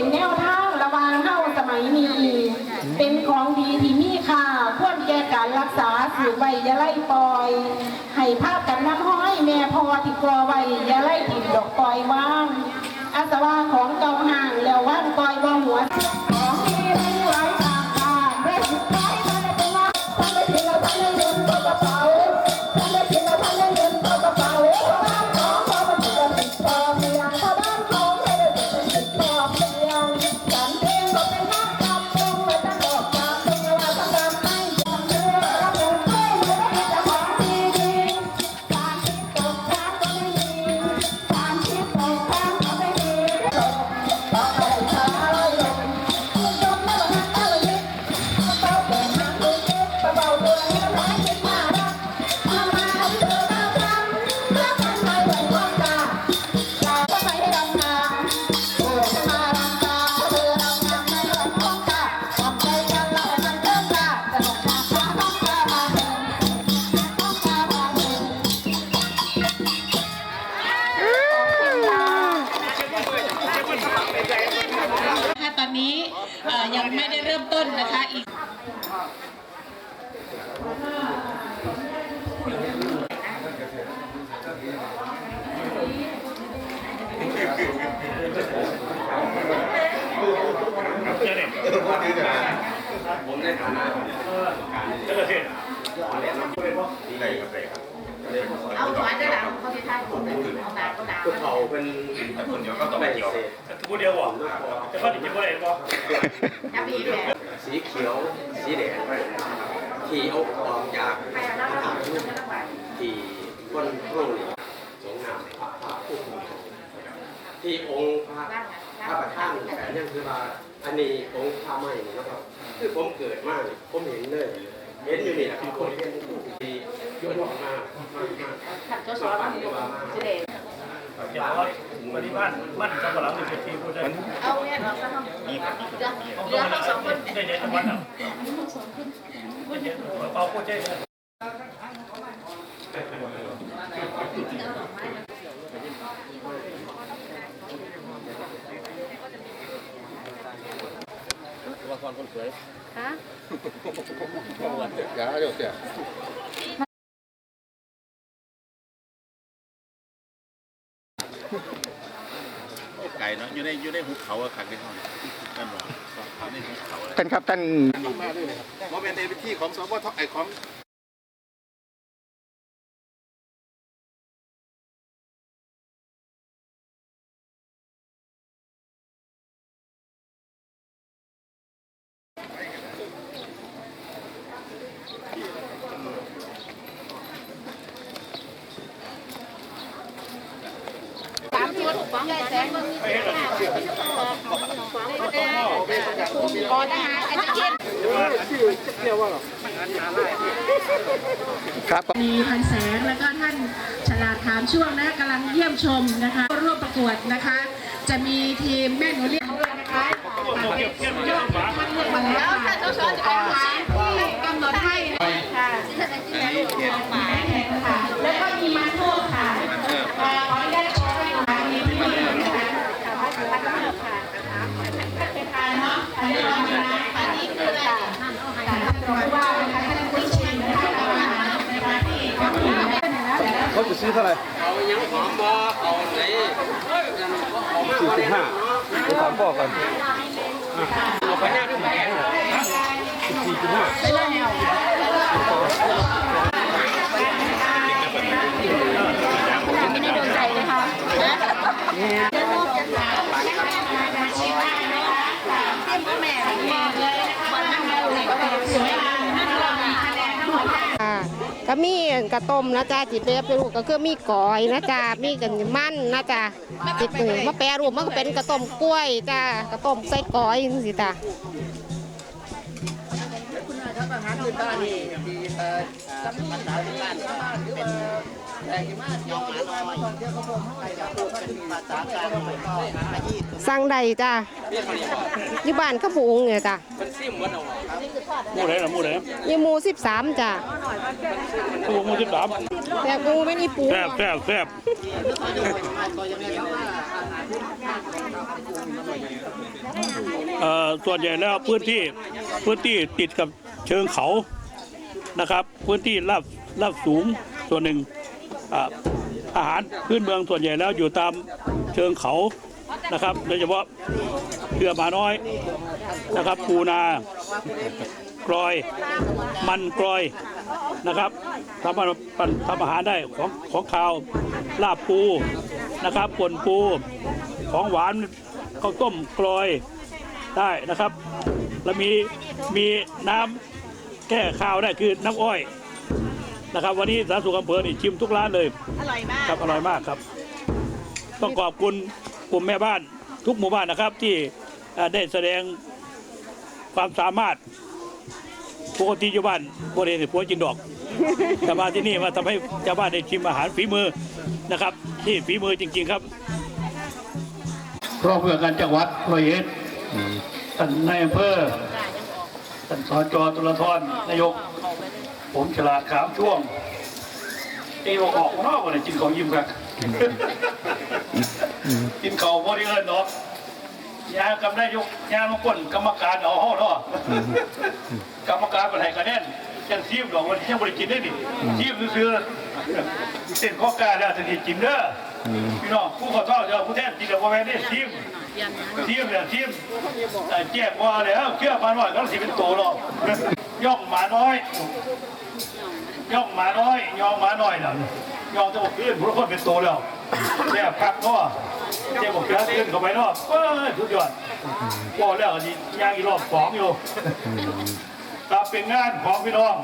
เป็นแนวทางระวางเฮาสมัยนี้ เป็นของดีที่มีค่าควรแก่การรักษาสืบไว้อย่าไล่ปล่อย ให้ภาพกันน้ำห้อยแม่พอที่กลัวไว้อย่าไล่ถิ่นดอกปล่อยว่างอาสวาของเก่าห่างแล้วว่างปล่อยว่าหัว นี้ยังไม่ได้เริ่มต้นนะคะอีกเอาหวานได้หลัง เขาที่ท่าผมเอาตาก็ดาวเขาเป็นคนเดียวก็ต้องไปเดียวกูเดียวบ่จะว่าดิจิบ่ได้บ่จะมีแผลสีเขียว สีแดงที่เอาออกจากใครเอาหน้าเราไม่ต้องไหวที่ก้นห้องนี่สงน้ำพระพระผู้คุมที่องค์พระพระประธานแต่ยังคือว่าอันนี้องค์พระใหม่นะครับ คือผมเกิดมาผมเห็นเลย เห็นอยู่นี่แหละครับคนเห็นที่ยกออกมามากมากขัดเจ้าซ้อนมันอยู่เสด็จอย่าว่าปฏิบัติมันสำหรับสิบปีผู้ใดเอาเนี่ยเราจะทำเหลือเหลือทั้งสองคนได้ใจจังหวัดอะเอาผู้ใจไก่เนาะ อยู่ในอยู่ในหุบเขาอะขังในห้องนั่นหรอเขาในหุบเขาอะไรท่านครับท่านว่าเป็นในพื้นที่ของสวทไอของ สามชุดฟ้องแสงพอทหารไอ้ตะเกียบ ครับมีพันแสงแล้วก็ท่านฉลาดถามช่วงนะกำลังเยี่ยมชมนะคะร่วมประกวดนะคะ จะมีทีมแม่หนูเรียกด้วยนะคะท่านเลือกมาแล้วถ้าค่ะเจ้าซ้อนจะเป็นหวานที่กำหนดให้ค่ะอันนี้เขตค่ะแล้วก็มีมาโทษค่ะเอ่อขออนุญาตขอให้ค่ะมีที่นะคะเป็น เนาะอันนี้เรามีนะอันนี้คืออะไรค่ะท่านรองผู้ว่านะคะท่านผู้ชมนะคะอาหารนะคะที่ทำให้เขาจะซื้อเท่าไหร่เอายังหอมบ่เอาไหนสี่สิบห้าไปถามพ่อก่อนเอาไปหน้าด้วยแขนสี่สิบห้าค่ะ ก็มีกระต้มนะจ๊ะจิเปรียบรูปก็คือมีก่อยนะจ๊ะมีกันมันนะจ๊ะจิตมือมาแปรรูปมันก็เป็นกระต้มกล้วยจ้ากระต้มใส่ก่อยสิจ้ะสั่งใดจ้ะอยู่บ้านข้าวปุงเนี่ย จ้ะมันซิมมันเอาหมู่ไหนล่ะหมู่ไหนมีหมูสิบสามจ้ะหมู่หมู่สิบสามแต่ปูไม่มีปูแซ่บแซ่บแซ่บจส่วนใหญ่แล้วพื้นที่พื้นที่ติดกับเชิงเขานะครับ พื้นที่ราบราบสูงส่วนหนึ่ง อาหารพื้นเมืองส่วนใหญ่แล้วอยู่ตามเชิงเขานะครับ โดยเฉพาะเรือหมาน้อยนะครับปูนากรอย มันกรอยนะครับทำอาหารทำอาหารได้ของของข้าวลาบปูนะครับป่นปูของหวานข้าวต้มกรอยได้นะครับ แล้วมีมีน้ำแก้ข้าวได้คือน้ำอ้อย นะครับ วันนี้สาธารณสุขอำเภอนี่ชิมทุกร้านเลยอร่อยมากครับอร่อยมากครับ ต้องขอบคุณกลุ่มแม่บ้านทุกหมู่บ้านนะครับ ที่เอ่อได้แสดงความสามารถปกติอยู่บ้านบริเวณผัวจินดอก แต่มาที่นี่มาทำให้ชาวบ้านได้ชิมอาหารฝีมือนะครับ ที่ฝีมือจริง ๆครับรองผู้การจังหวัดร้อยเอ็ดท่านนายอำเภอท่านสจตุลธรนายก ผมฉลาดขามช่วงเอวออกนอกเลยกินของยิ้มครับกินเขาบริเอิญเนาะยากำได้ยกยามาก้นกรรมการเอาห้อเนาะกรรมการเป็นไห้คะแนนยังซีมดอกวันยังบริกินได้ดิซีมซื้อเส้นข้อกาแล้วจะดีกินเด้อพี่น้องผู้ขอโทษเดี๋ยวผู้แทนกินเดี๋ยวว่าแม่ได้ซีมซีมเนี่ยซีมแต่แจกว่าแล้วเชื่อมาหน่อยก็สิเป็นโตหรอกย่องหมาน้อย ย่องหมาน้อยย่องหมาน้อยน่ะย่องจะบอกขึ้นพวกคนเป็นโตแล้วแซ่บคักเนาะเจ้าบอกขึ้นขึ้นเข้าไปเนาะเอ้ยทุกยอดพอแล้วอันนี้ย่างอีรอบสองอยู่ครับเป็นงานของพี่น้อง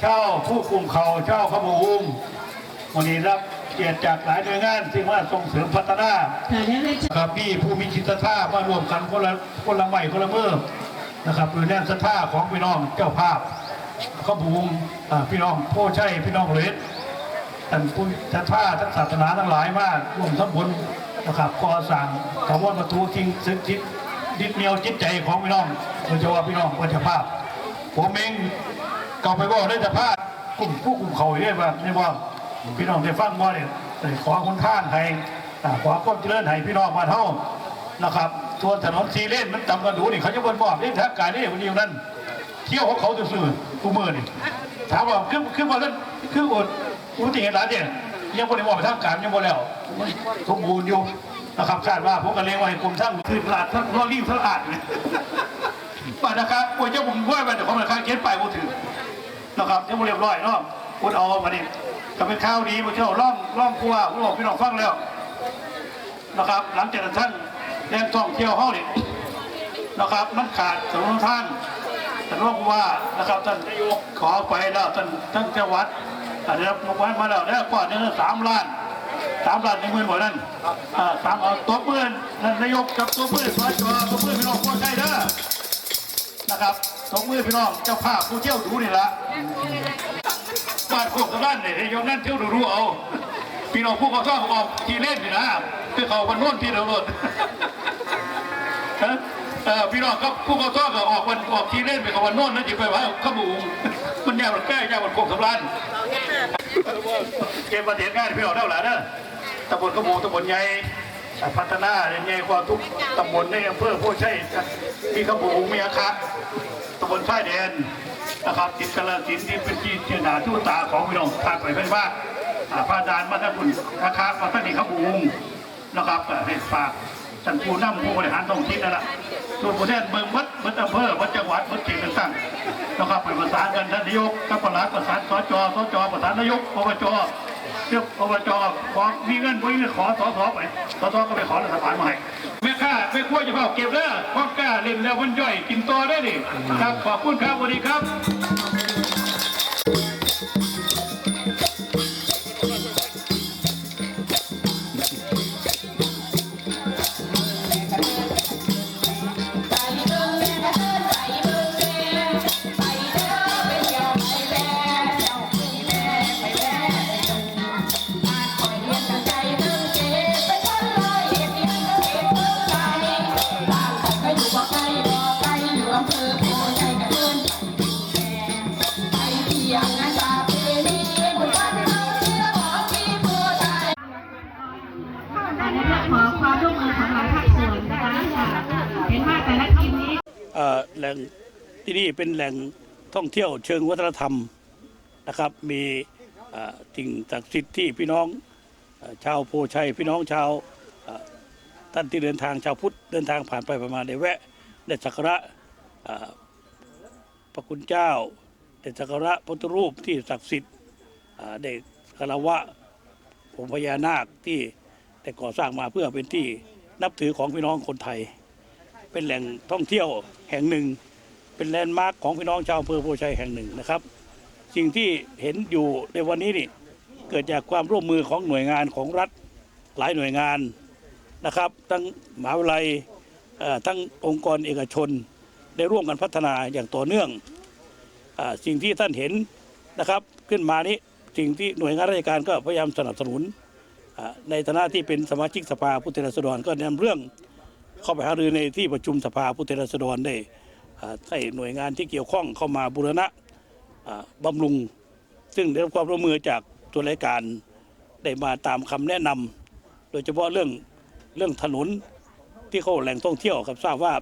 เช่าผู้คุมเขาเช่าขบูอุ้มวันนี้รับเกียรติจากหลายหน่วยงานที่มาส่งเสริมพัฒนาค่ะเรียนเรียนเชิญครับพี่ผู้มีจิตศรัทธามารวมกันคนละคนละไม้คนละเมื่อนะครับหรือแน่นศรัทธาของพี่น้องเจ้าภาพ ข้าบูมพี่น้องโพใช่พี่น้องเลสท่านผู้ศรัทธาทั้งศาสนาทั้งหลายมากร่วมทั้งบนนะครับก่อสร้างคำว่าประตูทิ้งซึ่งจิตดิดเหนียวจิตใจของพี่น้องโดยเฉพาะพี่น้องประชาภาพผมเองก็ไปบอกได้แต่ภาพกลุ่มผู้กลุ่มเขาเนี่ยว่าเนี่ยว่าพี่น้องได้ฟังว่าเนี่ยขอคนท่านให้อ่าขอความเจริญให้พี่น้องมาเท่านะครับส่วนถนนซีเลนมันต่ำกันดูนี่เขาจะบนบอกนี่ทางการนี่วันนี้อยู่นั่นเที่ยวของเขาจะสื่อ กูมือนี่ถามว่าขึ้นขึ้นมาแล้วขึ้นอุดอุบัติเหตุร้านเนี่ยยังบริบอกไปทางการยังบ่แล้วสมบูรณ์อยู่นะครับคาดว่าผมก็เลี้ยงไว้กรมช่างคือตลาดทั้งรอรีบทั้งอาดเลยบาทนะครับโอ้ยเจ้าผมว่ามันเดี๋ยวเขาคางเขียนไปบ่ถือนะครับเจ้าผมเรียบร้อยเนาะพูดเอามาดิก็เป็นข้าวดีมาเที่ยวร่องร่องผู้ว่าผู้บอกพี่น้องฟังแล้วนะครับ หลังจากท่านแรงท่องเที่ยวห้องนี่นะครับมันขาดถนนทาง ท่านรองผู้ว่านะครับท่านขอไปแล้วท่านท่านจังหวัดอาจจะรับงบประมาณมาแล้วแล้วกว่าจะสามล้านสามล้านในหมื่นหมดนั่นอ่าสามตัวเพื่อนท่านนายกกับตัวเพื่อนสจตัวเพื่อนพี่น้องคนไทยเด้อนะครับสองมือพี่น้องเจ้าภาพผู้เที่ยวดูนี่ละบ้านโคกสะบ้านเนี่ยยองนั่นเที่ยวดูรู้เอาพี่น้องผู้ก่อสร้างออกที่เล่นนี่นะคือเขาวันโน้นที่เราลดฮะเอ่อ พี่น้องก็ผู้ก่อสร้งก็ออกวันออกทีเล่นไปกับวันโน้นนั่นจีไปว่าขบุงมันยาวมันใกล้ยาวมันโคกสะบ้านเกมประเด็นง่ายพี่น้องเท่าไหร่เด้อตำบลขบุงตำบลใหญ่พัฒนาใหญ่กว่าทุกตำบลในอำเภอผู้ใช่มีขบุงมีอาคาตำบลชาแดนนะครับติดกาลสินที่เป็นที่เชียนาทุตาของพี่น้องทางไปเป็นว่าอ่าพระอาจารย์มาท่านคุณนะครับมาท่านนี่ครับบุงนะครับให้ฝาก ท่านผู้นำผู้บริหารท้องถิ่นนั่นแหละส่วนผู้แทนเมืองวัดเมืองอำเภอวัดจังหวัดวัดเขตต่างๆนะครับไปประสานกันท่านนายกกับประหลัดประสานสจสจประสานนายกอบจเรียกอบจขอมีเงินบ่มีเงินขอสสไปสสก็ไปขอรัฐบาลมาให้แม่ค้าแม่ครัวจะเผาเก็บเด้อพ่อกล้าเล่นแล้วมันย่อยกินต่อได้ดิครับขอบคุณครับสวัสดีครับ ที่นี่เป็นแหล่งท่องเที่ยวเชิงวัฒนธรรมนะครับ มีสิ่งศักดิ์สิทธิ์ที่พี่น้องอชาวโพชัย พี่น้องชาวท่านที่เดินทางชาวพุทธเดินทางผ่านไปประมาณได้แวะได้สักการะพระคุณเจ้าได้สักการะพระพุทธรูปที่ศักดิ์สิทธิ์เอ่อได้คารวะองค์พญานาคที่ได้ก่อสร้างมาเพื่อเป็นที่นับถือของพี่น้องคนไทย เป็นแหล่งท่องเที่ยวแห่งหนึ่ง เป็นแลนด์มาร์คของพี่น้องชาวอำเภอโพชัยแห่งหนึ่งนะครับ สิ่งที่เห็นอยู่ในวันนี้นี่เกิดจากความร่วมมือของหน่วยงานของรัฐหลายหน่วยงานนะครับ ทั้งมหาวิทยาลัยทั้งองค์กรเอกชน ได้ร่วมกันพัฒนาอย่างต่อเนื่องอสิ่งที่ท่านเห็นนะครับ ขึ้นมานี้สิ่งที่หน่วยงานราชการก็พยายามสนับสนุนในฐานะที่เป็นสมาชิกสภาผู้แทนราษฎรก็นำเรื่องเข้าไปหารือในที่ประชุมสภาผู้แทนราษฎรได้ ให้หน่วยงานที่เกี่ยวข้องเข้ามาบูรณะบำรุง ซึ่งได้รับความร่วมมือจากตัวรายการได้มาตามคำแนะนำโดยเฉพาะเรื่องเรื่องถนนที่เข้าแหล่งท่องเที่ยวครับทราบว่า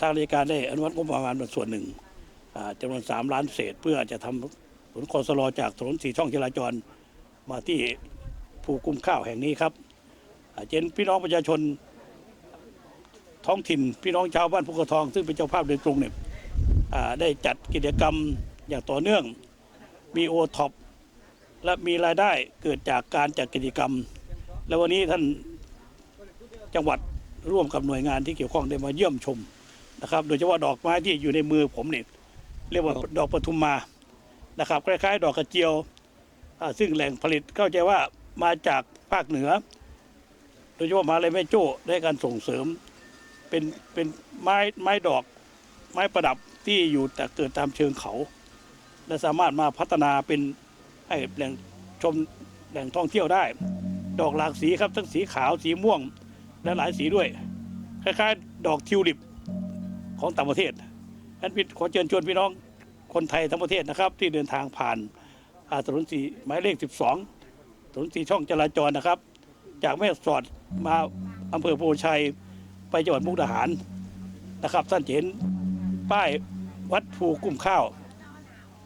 ทางราชการได้อนุมัติงบประมาณส่วนหนึ่งจำนวนสามล้านเศษ เพื่อจะทำถนนคอสลอจากถนนสี่ช่องจราจรมาที่ภูกุ้มข้าวแห่งนี้ครับเจนพี่น้องประชาชน ท้องถิ่น พี่น้องชาวบ้านภูกระทอง ซึ่งเป็นเจ้าภาพโดยตรงเนี่ยอ่าได้จัดกิจกรรมอย่างต่อเนื่อง มีโอท็อปและมีรายได้เกิดจากการจัดกิจกรรม และวันนี้ท่านจังหวัดร่วมกับหน่วยงานที่เกี่ยวข้องได้มาเยี่ยมชมนะครับ โดยเฉพาะดอกไม้ที่อยู่ในมือผมเนี่ยเรียกว่าดอกปทุมมานะครับคล้ายๆ ดอกกระเจียวอ่าซึ่งแหล่งผลิตเข้าใจว่ามาจากภาคเหนือ โดยเฉพาะมหาเลยแม่โจ้ได้การส่งเสริม เป็นเป็นไม้ไม้ดอกไม้ประดับที่อยู่แต่เกิดตามเชิงเขา และสามารถมาพัฒนาเป็นให้แหล่งชมแหล่งท่องเที่ยวได้ ดอกหลากสีครับทั้งสีขาวสีม่วงและหลายสีด้วยคล้ายๆ ดอกทิวลิปของต่างประเทศฉะนั้นพี่ขอเชิญชวนพี่น้องคนไทยทั้งประเทศนะครับ ที่เดินทางผ่านอาถนนสีหมายเลข 12ถนนสีช่องจราจรนะครับ จากแม่สอดมาอำเภอโพชัย ไปจังหวัดมุกดาหารนะครับ ท่านเห็นป้ายวัดภูกุ้มข้าว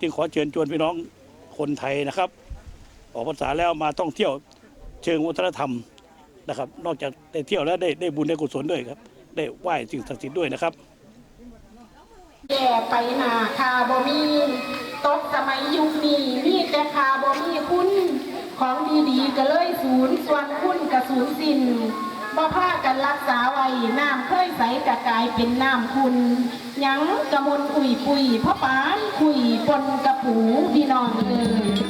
จึงขอเชิญชวนพี่น้องคนไทยนะครับ ออกพรรษาแล้วมาท่องเที่ยวเชิงวัฒนธรรมนะครับ นอกจากได้เที่ยวแล้วได้ได้บุญได้กุศลด้วยครับ ได้ไหว้สิ่งศักดิ์สิทธิ์ด้วยนะครับแย่ไปหนาคาบ่มีตกสมัยยุคนี้มีแต่คาบ่มีคุณ ของดีๆก็เลยศูนย์ส่วนคุณกับศูนย์สิ้น บ่พากันรักษาไว้น้ำเคยใสกะกลายเป็นน้ำคุณยังกระมนอุ่ยปุยพ่อปานคุยปนกระปูพี่น้องเอ้ย